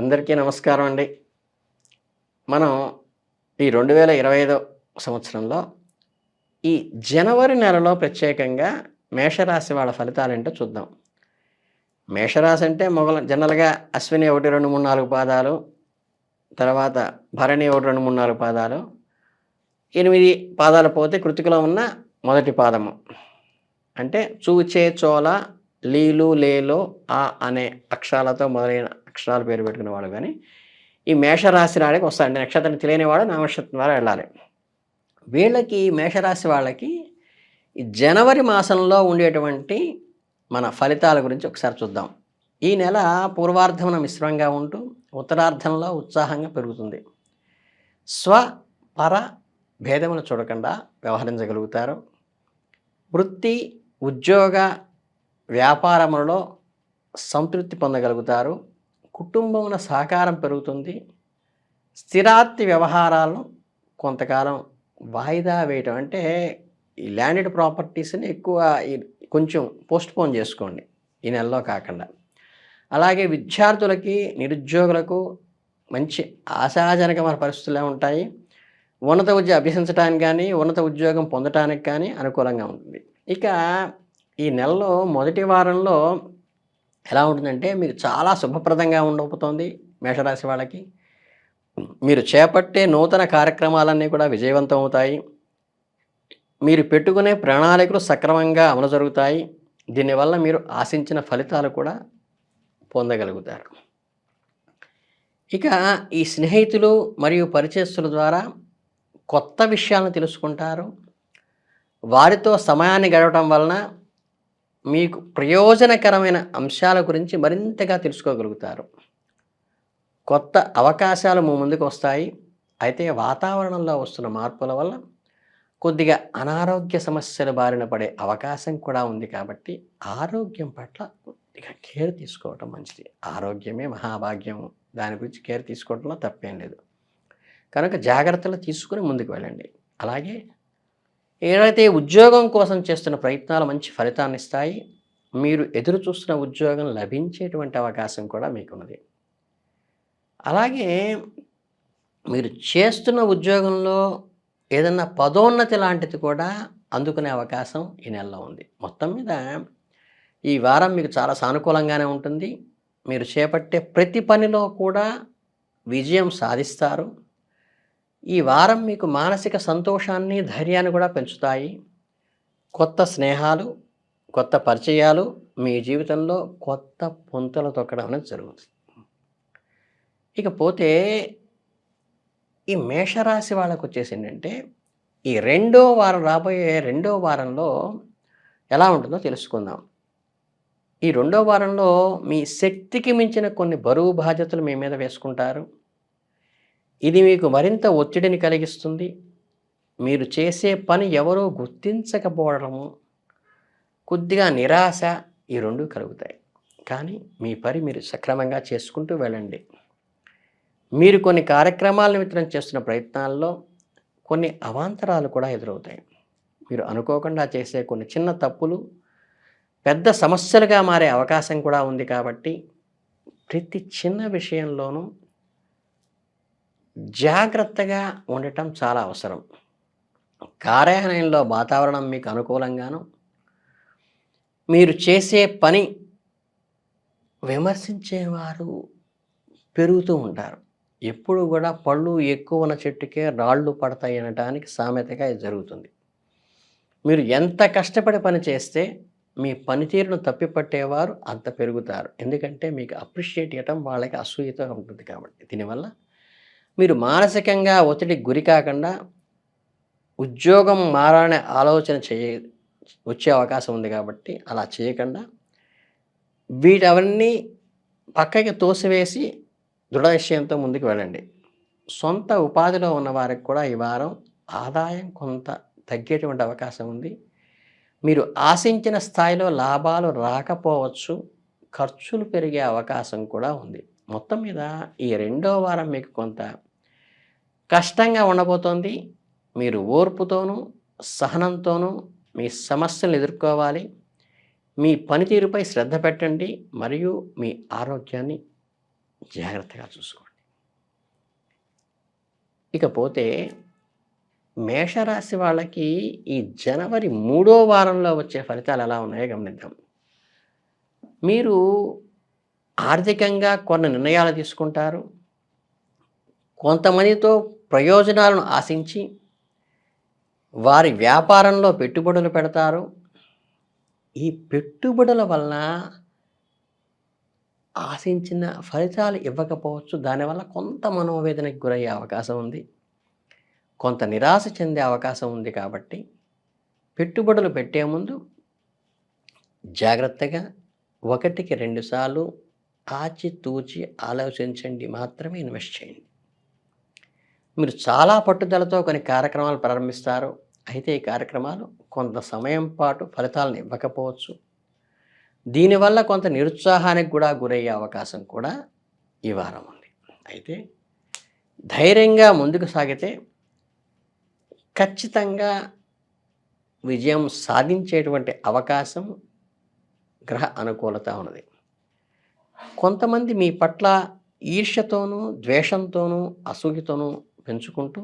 అందరికీ నమస్కారం అండి. మనం ఈ రెండు వేల ఇరవై ఐదో సంవత్సరంలో ఈ జనవరి నెలలో ప్రత్యేకంగా మేషరాశి వాళ్ళ ఫలితాలు ఏంటో చూద్దాం. మేషరాశి అంటే మొగల జనరల్గా అశ్విని ఒకటి రెండు మూడు నాలుగు పాదాలు తర్వాత భరణి ఒకటి రెండు మూడు నాలుగు పాదాలు ఎనిమిది పాదాలు పోతే కృతికలో ఉన్న మొదటి పాదము. అంటే చూచే చోల లీలు లేలో ఆ అనే అక్షరాలతో మొదలైన అక్షరాల పేరు పెట్టుకునే వాళ్ళు కానీ ఈ మేషరాశి నాడికి వస్తారండి నక్షత్రం తెలియనివాడు నామనక్షత్రం ద్వారా వెళ్ళాలి. వీళ్ళకి మేషరాశి వాళ్ళకి ఈ జనవరి మాసంలో ఉండేటువంటి మన ఫలితాల గురించి ఒకసారి చూద్దాం. ఈ నెల పూర్వార్ధమున మిశ్రమంగా ఉంటూ ఉత్తరార్ధంలో ఉత్సాహంగా పెరుగుతుంది. స్వ పర భేదమును చూడకుండా వ్యవహరించగలుగుతారు. వృత్తి ఉద్యోగ వ్యాపారములలో సంతృప్తి పొందగలుగుతారు. కుటుంబమున సహకారం పెరుగుతుంది. స్థిరాస్తి వ్యవహారాలను కొంతకాలం వాయిదా వేయటం అంటే ఈ ల్యాండెడ్ ప్రాపర్టీస్ని ఎక్కువ కొంచెం పోస్ట్పోన్ చేసుకోండి. ఈ నెలలో కాకుండా. అలాగే విద్యార్థులకి నిరుద్యోగులకు మంచి ఆశాజనకమైన పరిస్థితులే ఉంటాయి. ఉన్నత ఉద్యోగం అభ్యసించడానికి కానీ ఉన్నత ఉద్యోగం పొందటానికి కానీ అనుకూలంగా ఉంటుంది. ఇక ఈ నెలలో మొదటి వారంలో ఎలా ఉంటుందంటే మీకు చాలా శుభప్రదంగా ఉండబోతోంది మేషరాశి వాళ్ళకి. మీరు చేపట్టే నూతన కార్యక్రమాలన్నీ కూడా విజయవంతం అవుతాయి. మీరు పెట్టుకునే ప్రణాళికలు సక్రమంగా అమలు జరుగుతాయి. దీనివల్ల మీరు ఆశించిన ఫలితాలు కూడా పొందగలుగుతారు. ఇక ఈ స్నేహితులు మరియు పరిచయస్తుల ద్వారా కొత్త విషయాలను తెలుసుకుంటారు. వారితో సమయాన్ని గడవటం వలన మీకు ప్రయోజనకరమైన అంశాల గురించి మరింతగా తెలుసుకోగలుగుతారు. కొత్త అవకాశాలు మీ ముందుకు వస్తాయి. అయితే వాతావరణంలో వస్తున్న మార్పుల వల్ల కొద్దిగా అనారోగ్య సమస్యల బారిన పడే అవకాశం కూడా ఉంది కాబట్టి ఆరోగ్యం పట్ల కొద్దిగా కేర్ తీసుకోవటం మంచిది. ఆరోగ్యమే మహాభాగ్యం. దాని గురించి కేర్ తీసుకోవడంలో తప్పేం లేదు. కనుక జాగ్రత్తలు తీసుకుని ముందుకు వెళ్ళండి. అలాగే ఏదైతే ఉద్యోగం కోసం చేస్తున్న ప్రయత్నాలు మంచి ఫలితాన్ని ఇస్తాయి మీరు ఎదురు చూస్తున్న ఉద్యోగం లభించేటువంటి అవకాశం కూడా మీకున్నది. అలాగే మీరు చేస్తున్న ఉద్యోగంలో ఏదన్నా పదోన్నతి లాంటిది కూడా అందుకునే అవకాశం ఈ నెలలో ఉంది. మొత్తం మీద ఈ వారం మీకు చాలా సానుకూలంగానే ఉంటుంది. మీరు చేపట్టే ప్రతి పనిలో కూడా విజయం సాధిస్తారు. ఈ వారం మీకు మానసిక సంతోషాన్ని ధైర్యాన్ని కూడా పెంచుతాయి. కొత్త స్నేహాలు కొత్త పరిచయాలు మీ జీవితంలో కొత్త పొంతలు తొక్కడం అనేది జరుగుతుంది. ఇకపోతే ఈ మేషరాశి వాళ్ళకు వచ్చేసి ఏంటంటే ఈ రెండో వారం రాబోయే రెండో వారంలో ఎలా ఉంటుందో తెలుసుకుందాం. ఈ రెండో వారంలో మీ శక్తికి మించిన కొన్ని బరువు బాధ్యతలు మీ మీద వేసుకుంటారు. ఇది మీకు మరింత ఒత్తిడిని కలిగిస్తుంది. మీరు చేసే పని ఎవరో గుర్తించకపోవడము కొద్దిగా నిరాశ ఈ రెండు కలుగుతాయి. కానీ మీ పని మీరు సక్రమంగా చేసుకుంటూ వెళ్ళండి. మీరు కొన్ని కార్యక్రమాల నిమిత్తం చేస్తున్న ప్రయత్నాల్లో కొన్ని అవాంతరాలు కూడా ఎదురవుతాయి. మీరు అనుకోకుండా చేసే కొన్ని చిన్న తప్పులు పెద్ద సమస్యలుగా మారే అవకాశం కూడా ఉంది కాబట్టి ప్రతి చిన్న విషయంలోనూ జాగ్రత్తగా ఉండటం చాలా అవసరం. కార్యాలయంలో వాతావరణం మీకు అనుకూలంగాను మీరు చేసే పని విమర్శించేవారు పెరుగుతూ ఉంటారు. ఎప్పుడు కూడా పళ్ళు ఎక్కువ ఉన్న చెట్టుకే రాళ్ళు పడతాయి అనటానికి సామెతగా ఇది జరుగుతుంది. మీరు ఎంత కష్టపడి పని చేస్తే మీ పనితీరును తప్పిపట్టేవారు అంత పెరుగుతారు. ఎందుకంటే మీకు అప్రిషియేట్ చేయటం వాళ్ళకి అసూయతో ఉంటుంది కాబట్టి. దీనివల్ల మీరు మానసికంగా ఒత్తిడికి గురి కాకుండా ఉద్యోగం మారాలనే ఆలోచన చేయ వచ్చే అవకాశం ఉంది కాబట్టి అలా చేయకుండా వీటవన్నీ పక్కకి తోసివేసి దృఢ నిశ్చయంతో ముందుకు వెళ్ళండి. సొంత ఉపాధిలో ఉన్న వారికి కూడా ఈ వారం ఆదాయం కొంత తగ్గేటువంటి అవకాశం ఉంది. మీరు ఆశించిన స్థాయిలో లాభాలు రాకపోవచ్చు ఖర్చులు పెరిగే అవకాశం కూడా ఉంది. మొత్తం మీద ఈ రెండో వారం మీకు కొంత కష్టంగా ఉండబోతోంది. మీరు ఓర్పుతోనూ సహనంతోనూ మీ సమస్యలను ఎదుర్కోవాలి. మీ పనితీరుపై శ్రద్ధ పెట్టండి. మరియు మీ ఆరోగ్యాన్ని జాగ్రత్తగా చూసుకోండి. ఇకపోతే మేషరాశి వాళ్ళకి ఈ జనవరి మూడో వారంలో వచ్చే ఫలితాలు ఎలా ఉన్నాయో గమనిద్దాం. మీరు ఆర్థికంగా కొన్ని నిర్ణయాలు తీసుకుంటారు. కొంతమందితో ప్రయోజనాలను ఆశించి వారి వ్యాపారంలో పెట్టుబడులు పెడతారు. ఈ పెట్టుబడుల వలన ఆశించిన ఫలితాలు ఇవ్వకపోవచ్చు. దానివల్ల కొంత మనోవేదనకు గురయ్యే అవకాశం ఉంది. కొంత నిరాశ చెందే అవకాశం ఉంది కాబట్టి పెట్టుబడులు పెట్టే ముందు జాగ్రత్తగా ఒకటికి రెండుసార్లు ఆచితూచి ఆలోచించండి. మాత్రమే ఇన్వెస్ట్ చేయండి. మీరు చాలా పట్టుదలతో కొన్ని కార్యక్రమాలు ప్రారంభిస్తారు. అయితే ఈ కార్యక్రమాలు కొంత సమయం పాటు ఫలితాలను ఇవ్వకపోవచ్చు. దీనివల్ల కొంత నిరుత్సాహానికి కూడా గురయ్యే అవకాశం కూడా ఈ వారం ఉంది. అయితే ధైర్యంగా ముందుకు సాగితే ఖచ్చితంగా విజయం సాధించేటువంటి అవకాశం గ్రహ అనుకూలత ఉన్నది. కొంతమంది మీ పట్ల ఈర్ష్యతోనూ ద్వేషంతోనూ అసూయతోనూ పెంచుకుంటూ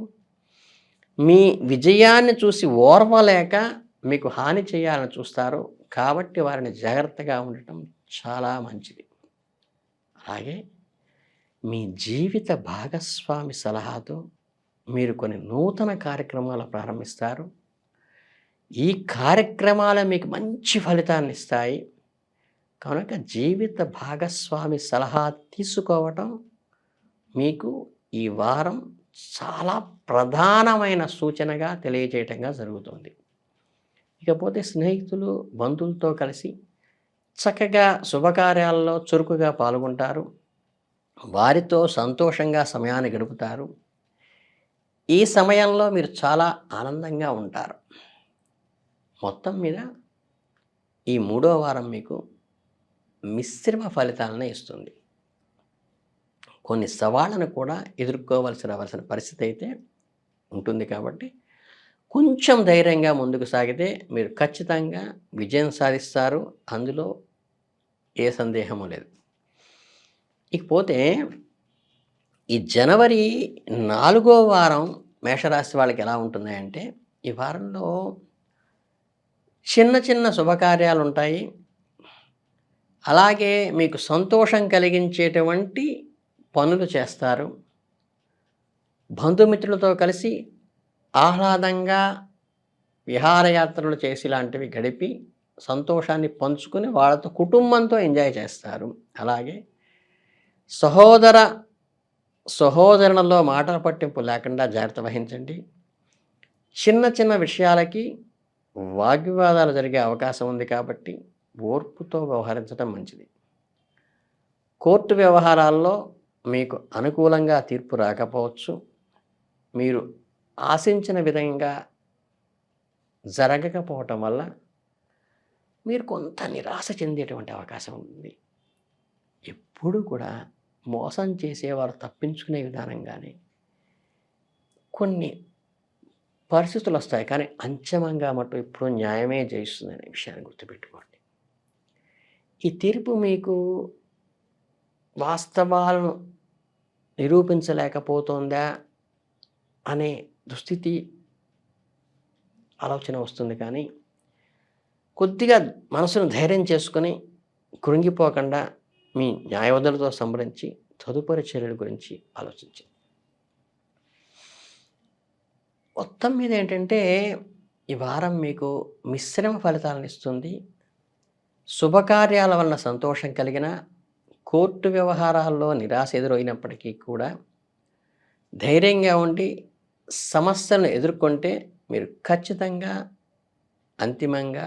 మీ విజయాన్ని చూసి ఓర్వలేక మీకు హాని చేయాలని చూస్తారు కాబట్టి వారిని జాగ్రత్తగా ఉండటం చాలా మంచిది. అలాగే మీ జీవిత భాగస్వామి సలహాతో మీరు కొన్ని నూతన కార్యక్రమాలు ప్రారంభిస్తారు. ఈ కార్యక్రమాలు మీకు మంచి ఫలితాన్ని ఇస్తాయి. కనుక జీవిత భాగస్వామి సలహా తీసుకోవటం మీకు ఈ వారం చాలా ప్రధానమైన సూచనగా తెలియజేయటంగా జరుగుతుంది. ఇకపోతే స్నేహితులు బంధువులతో కలిసి చక్కగా శుభకార్యాల్లో చురుకుగా పాల్గొంటారు. వారితో సంతోషంగా సమయాన్ని గడుపుతారు. ఈ సమయంలో మీరు చాలా ఆనందంగా ఉంటారు. మొత్తం మీద ఈ మూడో వారం మీకు మిశ్రమ ఫలితాలను ఇస్తుంది. కొన్ని సవాళ్ళను కూడా ఎదుర్కోవాల్సి రావాల్సిన పరిస్థితి అయితే ఉంటుంది కాబట్టి కొంచెం ధైర్యంగా ముందుకు సాగితే మీరు ఖచ్చితంగా విజయం సాధిస్తారు. అందులో ఏ సందేహము లేదు. ఇకపోతే ఈ జనవరి నాలుగో వారం మేషరాశి వాళ్ళకి ఎలా ఉంటుంది అంటే ఈ వారంలో చిన్న చిన్న శుభకార్యాలు ఉంటాయి. అలాగే మీకు సంతోషం కలిగించేటువంటి పనులు చేస్తారు. బంధుమిత్రులతో కలిసి ఆహ్లాదంగా విహారయాత్రలు చేసి లాంటివి గడిపి సంతోషాన్ని పంచుకుని వాళ్ళతో కుటుంబంతో ఎంజాయ్ చేస్తారు. అలాగే సహోదర సహోదరులలో మాటల పట్టింపు లేకుండా జాగ్రత్త వహించండి. చిన్న చిన్న విషయాలకి వాగ్వివాదాలు జరిగే అవకాశం ఉంది కాబట్టి ఓర్పుతో వ్యవహరించడం మంచిది. కోర్టు వ్యవహారాల్లో మీకు అనుకూలంగా తీర్పు రాకపోవచ్చు. మీరు ఆశించిన విధంగా జరగకపోవటం వల్ల మీరు కొంత నిరాశ చెందేటువంటి అవకాశం ఉంది. ఎప్పుడు కూడా మోసం చేసేవారు తప్పించుకునే విధానంగానే కొన్ని పరిస్థితులు వస్తాయి. కానీ అంచమంగా మటు ఇప్పుడు న్యాయమే జయిస్తుందనే విషయాన్ని గుర్తుపెట్టుకోండి. ఈ తీర్పు మీకు వాస్తవాలను నిరూపించలేకపోతుందా అనే దుస్థితి ఆలోచన వస్తుంది కానీ కొద్దిగా మనసును ధైర్యం చేసుకొని కృంగిపోకుండా మీ న్యాయవదులతో సంప్రదించి తదుపరి చర్యల గురించి ఆలోచించింది మొత్తం మీద ఏంటంటే ఈ వారం మీకు మిశ్రమ ఫలితాలను ఇస్తుంది. శుభకార్యాల వలన సంతోషం కలిగిన కోర్టు వ్యవహారాల్లో నిరాశ ఎదురైనప్పటికీ కూడా ధైర్యంగా ఉండి సమస్యలను ఎదుర్కొంటే మీరు ఖచ్చితంగా అంతిమంగా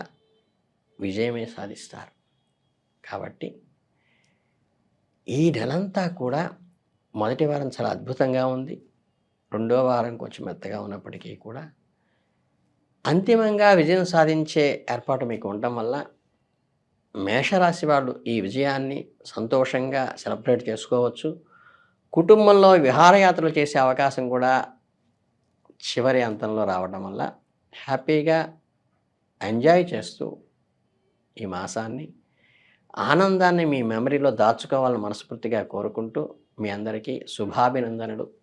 విజయమే సాధిస్తారు. కాబట్టి ఈ నెలంతా కూడా మొదటి వారం చాలా అద్భుతంగా ఉంది. రెండో వారం కొంచెం మెత్తగా ఉన్నప్పటికీ కూడా అంతిమంగా విజయం సాధించే ఏర్పాటు మీకు ఉండటం వల్ల మేషరాశి వాళ్ళు ఈ విజయాన్ని సంతోషంగా సెలబ్రేట్ చేసుకోవచ్చు. కుటుంబంలో విహారయాత్రలు చేసే అవకాశం కూడా చివరి అంతంలో రావడం వల్ల హ్యాపీగా ఎంజాయ్ చేస్తూ ఈ మాసాన్ని ఆనందాన్ని మీ మెమరీలో దాచుకోవాలని మనస్ఫూర్తిగా కోరుకుంటూ మీ అందరికీ శుభాభినందనలు.